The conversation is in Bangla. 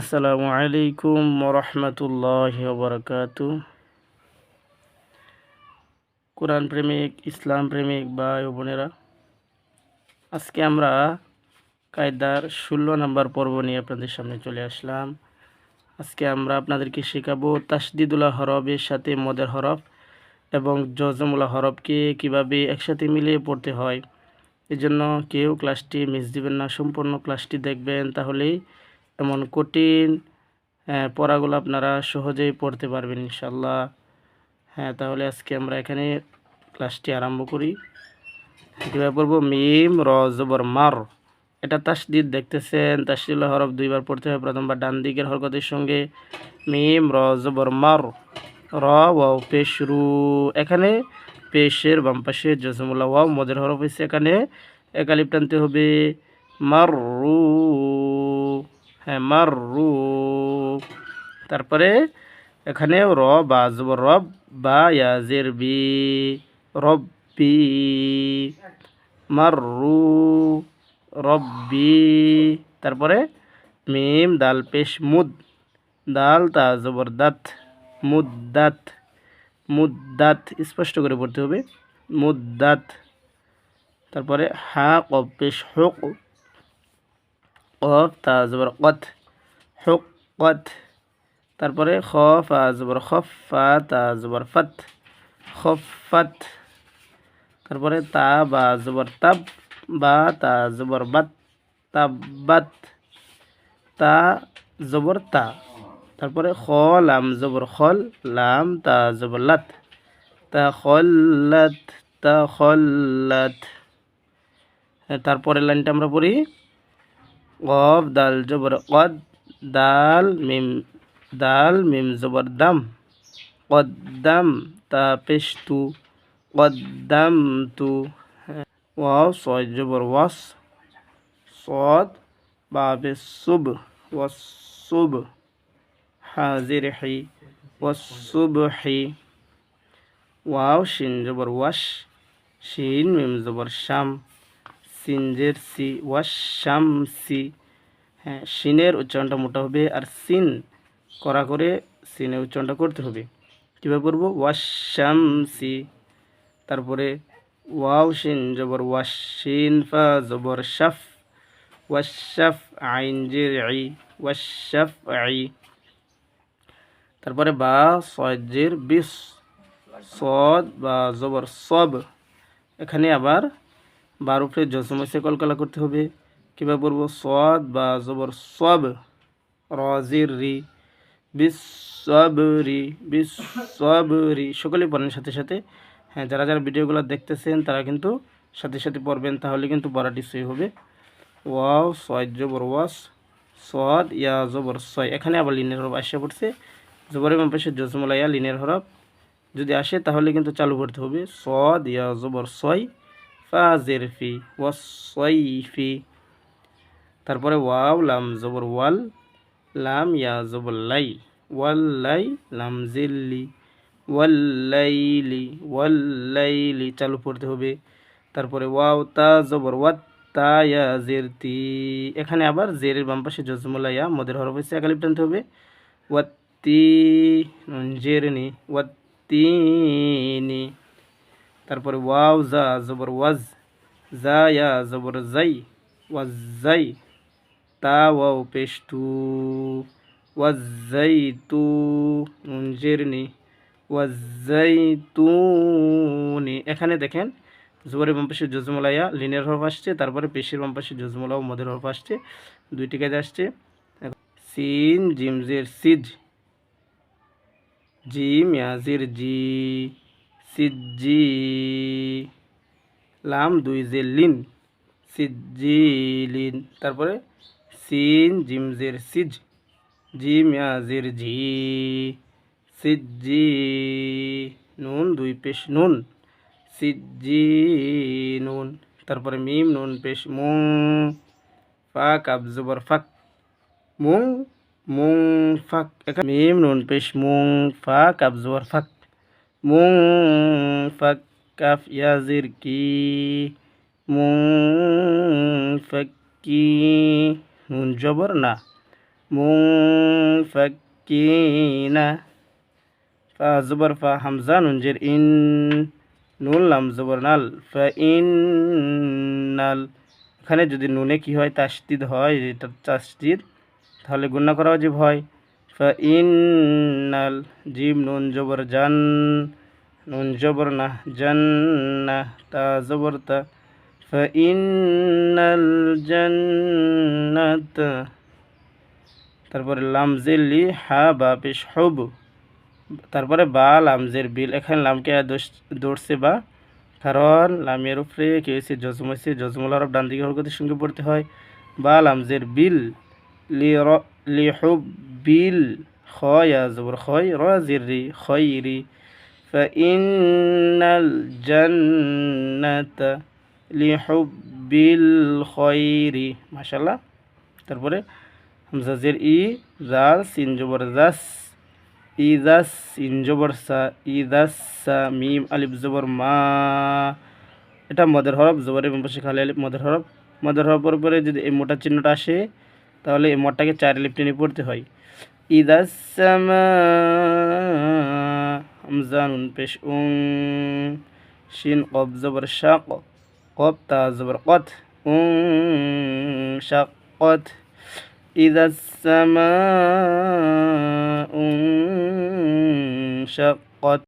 আসসালামু আলাইকুম রহমতুল্লাহ বরকাত কোরআন প্রেমিক, ইসলাম প্রেমিক ভাই বোনেরা, আজকে আমরা কায়দার ষোলো নম্বর পর্ব নিয়ে আপনাদের সামনে চলে আসলাম। আজকে আমরা আপনাদেরকে শেখাবো তাসদিদুল্লাহ হরফের সাথে মদের হরফ এবং জজমুল্লাহ হরফকে কীভাবে একসাথে মিলিয়ে পড়তে হয়। এজন্য কেউ ক্লাসটি মিস দিবেন না, সম্পূর্ণ ক্লাসটি দেখবেন, তাহলেই এমন কঠিন হ্যাঁ, পড়াগুলো আপনারা সহজেই পড়তে পারবেন ইনশাল্লাহ হ্যাঁ তাহলে আজকে আমরা এখানে ক্লাসটি আরম্ভ করি। কীভাবে পড়ব মিম র জবর মার। এটা তাসদিদ দেখতেছেন? তাসদিল হরফ দুইবার পড়তে হয় প্রথমবার ডান দিকের হরকতের সঙ্গে। মিম র জবর মার। র ওয়াও পেশ রু এখানে পেশের বাম পাশে জসমুল্লাহ ওয়াও মদের হরফ হয়েছে এখানে। একালিপ টানতে হবে। মার রু হ্যাঁ মারু তারপরে এখানে র বা জবর রব বা ইয়াজের বি, রব্বি মারু রব্বি। তারপরে মিম, দাল, পেশ, মুদ। দাল, তা, জবর, দাত মুদাত মুদাত স্পষ্ট করে পড়তে হবে। মুদাত তারপরে হা কব পেশ, হক। কফ তা জবর কত, হুক কত, তারপরে খ ফা জবর খফ, ফা, তা জবর ফত খফত তারপরে তা, বা জবর তাব, বা তা জবর বাত তাব্বাত তা জবর তা, তারপরে খ, লাম জবর খল, লাম তা জবর লাত, তা খল্লাত তা খল্লাত তারপরে লাইনটা আমরা পড়ি কফ দাল জবর কদ দাল মিম দাল মিম জবর দাম কদ্দাম তা পেশতু কদ্দাম তু ওয়াও ছয় জবর ওয়াস সদ বাবে সুব ওয়াসুব হাজির হি ওয়াসুব হি ওয়াও শিন জবর ওয়াশ শিন মিম জবর শাম সিনজের সি ওয়াশাম সি হ্যাঁ সিনের উচ্চারণটা মোটা হবে আর সিন করা করে সিনের উচ্চারণটা করতে হবে। কীভাবে করব? ওয়াশামসি তারপরে ওয়াও শিন জবর ওয়াশিন ফা জবর, শাফ ওয়াশাফ আইন জের আই ওয়াশাফ আই, তারপরে বা সজের বিশ, সদ বা জবর সব। এখানে আবার বার উপরে জসম কলকলা করতে হবে। কীভাবে পড়ব সদ বা জবর সব। রজির রি বিশ্বরি বিশ্বরি সকলে পড়েন সাথে সাথে। হ্যাঁ যারা যারা ভিডিওগুলো দেখতেছেন, তারা কিন্তু সাথে সাথে পড়বেন, তাহলে কিন্তু পড়াটি সই হবে। ওয়াও ছয় জবর, ওয়াস সদ ইয়া, জবর ছয় এখানে আবার লিনের হরফ আসে পড়ছে। জবরের বাম পাশে জসমলাইয়া লিনের হরফ। যদি আসে, তাহলে কিন্তু চালু করতে হবে। সদ ইয়া, জবর ছয় ফাজের ফি ওয়াসফি তারপরে ওয়াও, লাম, জবর, ওয়াল, লাম, ইয়া, জবর লাই ওয়াল্লাই লাম, জিল্লি। ওয়াল্লাইলি ওয়াল্লাইলি চালু পড়তে হবে। তারপরে ওয়াও, তা, জবর, ওয়াত, তা, ইয়া জেরতি এখানে আবার জেরের বাম পাশে জজমুল্লা ইয়া, মদের হরফ হয়েছে একালিপ টানতে হবে। ওয়াত্তি জেরনি ওয়াত্তিনি তারপরে ওয়াও, জা, জবর, ওয়াজ, জা, ইয়া, জবর, জাই, ওয়াজ, জাই, তা, ওয়াও পেশতু ওয়াজ, জাই, তু জেরনি ওয়াজ, জাই তুনি এখানে দেখেন, জবরের বাম পাশে জজমলাইয়া লিনের হরফ আসছে, তারপরে পেশের বাম পাশে জজমলা ও মদের হরফ আসছে, দুইটি কাজে আসছে। সিন জিমজের সিজ, জিম ইয়াজির জি। সিজি লাম, দুই জে লিন। সিজিলিন তারপরে সিন জিমজের সিজ। জিম ইয়াজের ঝি সিজি নুন, দুই পেশ নুন। সিজি নুন। তারপরে মিম, নুন, পেশ মুং। ফাক আবজবর ফাক। মুং মুং, ফাক। মিম, নুন, পেশ মুং। ফাক আবজবর ফাক। মুফাক্কাফ ইয়াজির কি মুফাক্কি নুন জবর না, মুনফাক্কিনা, ফা জবর, ফা হামজা নুনজের ইন, নুন লাম জবর নাল, ফা ইন নাল এখানে যদি নুনে কি হয় তাসদিদ হয় এটা তাসদিদ তাহলে গুণা করা উচিত হয়, ফা ইন নাল জিম নুন জবর জান নুন জবর না জান না তা জবর তা ফা জান্নাত তারপরে লামজের লি হা বা পেশ হব। তারপরে বা লামজের বিল। এখানে লামকে দৌড়ছে বা। কারণ লামের উপরে কি হয়েছে জজম হয়েছে জজমুল আরব ডান দিকে হরকতের সঙ্গে পড়তে হয়। বা লামজের বিল লি র লি হুব বিল খয়া জবর। খয় র জির রি খয়রি فإن الجنة لحب الخير মাশাআল্লাহ তারপরে হামজাজের ই জাল সিন জবর জাস ইদাস সিন জবর সা ইদাস সা মিম আলিফ জবর মা এটা মদের হরফ জবরের পাশে খালি আলিফ মদের হরফ মদের হরফের পরে যদি এই মোটা চিহ্নটা আসে তাহলে এই মোটটাকে চার আলিফ টেনে পড়তে হয় ইদাস সামা হামজানুন পেশ উং শিন কব জবর শাক কব তা জবর কত উং শাক কত ইদাসমা উং শাক